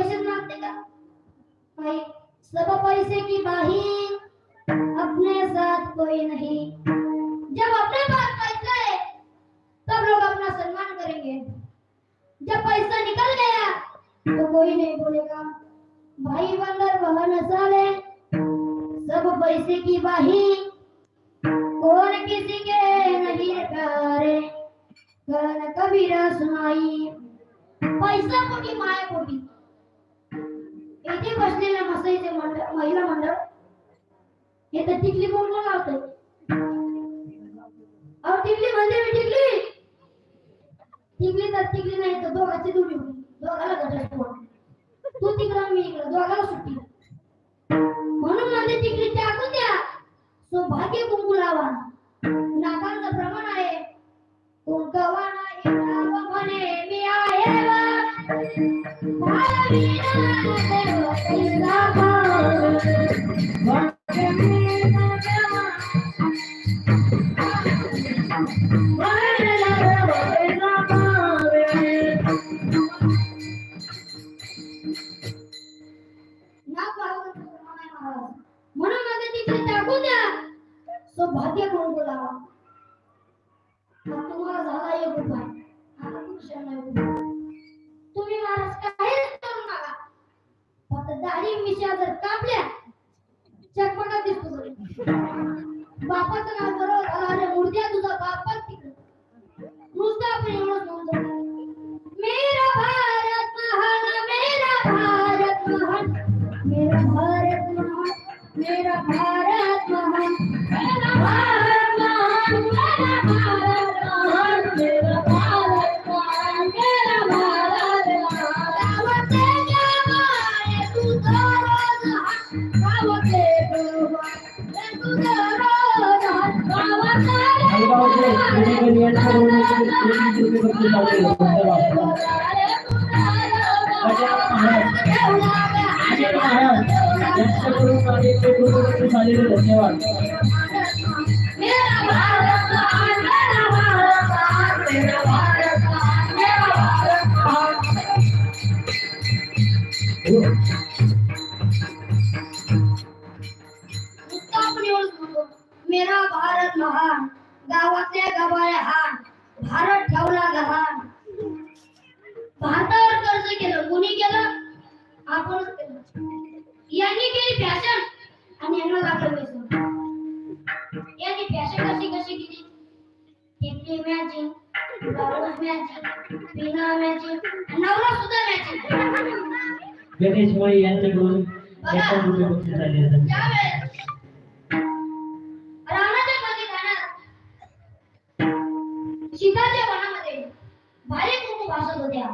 परिषद नाम देगा भाई, सब पैसे की बाही अपने साथ कोई नहीं। जब अपने पास पैसा है, तब लोग अपना सम्मान करेंगे। जब पैसा निकल गया तो कोई नहीं बोलेगा। भाई, बंदर वह नसल है, सब पैसे की बाही कौन किसी के नहीं रकारे कन कबीरा सुनाई, पैसा कोटी माया कोटी येथे बसलेल्या मसाईचे मंडळ महिला मंडळ. हे तर टिकली बोलणं लावते अहो टिकली म्हणजे मी टिकली. टिकली तर टिकली नाही तर दोघाची जोडी दोघाला घटस्फोट तू तिकडं मी इकडं. दोघाला सुट्टी म्हणून म्हणजे टिकली टाकून द्या. सौभाग्य कुंकू लावा. नाकांचं प्रमाण आहे. सौभाग्य म्हणून बोलावा तुम्हाला झाला योग उपाय तुम्ही महाराज काय दाढी मिशा जर कापल्या. चकमकात दिसतो बापाचं नाव बरोबर अरे मुर्द्या तुझा बापाच तिकडे. नुसतं आपण एवढंच म्हणतो मेरा भारत महान मेरा भारत महान. मेरा भारत महान मेरा भारत महान. मेरा भारत धन्यवाद मेरा भारत महान। गावातल्या गबाळे हाण भारत ठेवला गहाण भारतावर कर्ज केलं. कोणी केलं? आपण यांनी केली फॅशन आणि यांना लागलं पैसे यांनी फॅशन कशी कशी केली? टिपली मॅचिंग ब्लाउज मॅचिंग पिना मॅचिंग नवरा सुद्धा मॅचिंग गणेश सीताच्या वनामध्ये भारी कुटू भासत होत्या.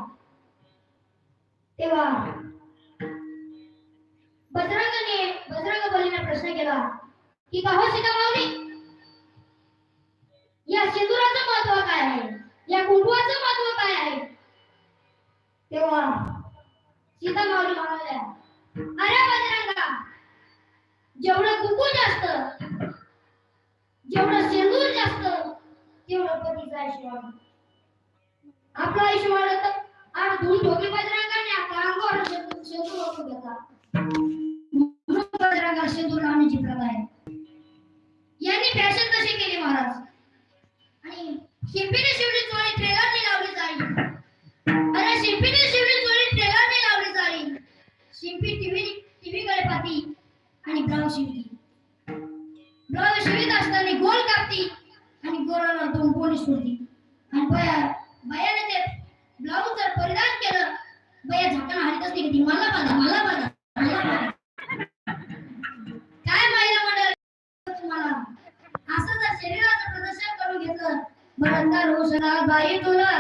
तेव्हा बजरंगाने बजरंग बलीने प्रश्न केला की का हो सीता माऊली? या सिंदुराचं महत्त्व काय आहे? या कुटुवाचं महत्त्व काय आहे? तेव्हा सीता माऊली म्हणाल्या अरे बजरंगा जेवढं कुकू जास्त जेवढं सिंदूर जास्त पार्वतीचा शिवान आपला ईश्वर आणि धूल ठोके बजरंगाने आपला अंगावर शेतू रोखून घेतला बजरंगा शेतू लावण्याची प्रथा आहे यांनी फॅशन तशी केले महाराज आणि शिल्पीने शिवली चोळी पोराला दोन आणि ते ब्लाऊज जर परिधान केलं. बया झाकण हरितच नाही किती मला बाधा मला काय महिला मंडळ? तुम्हाला? असं जर शरीराचं प्रदर्शन करून घेतलं बरंदार हो बाई तुला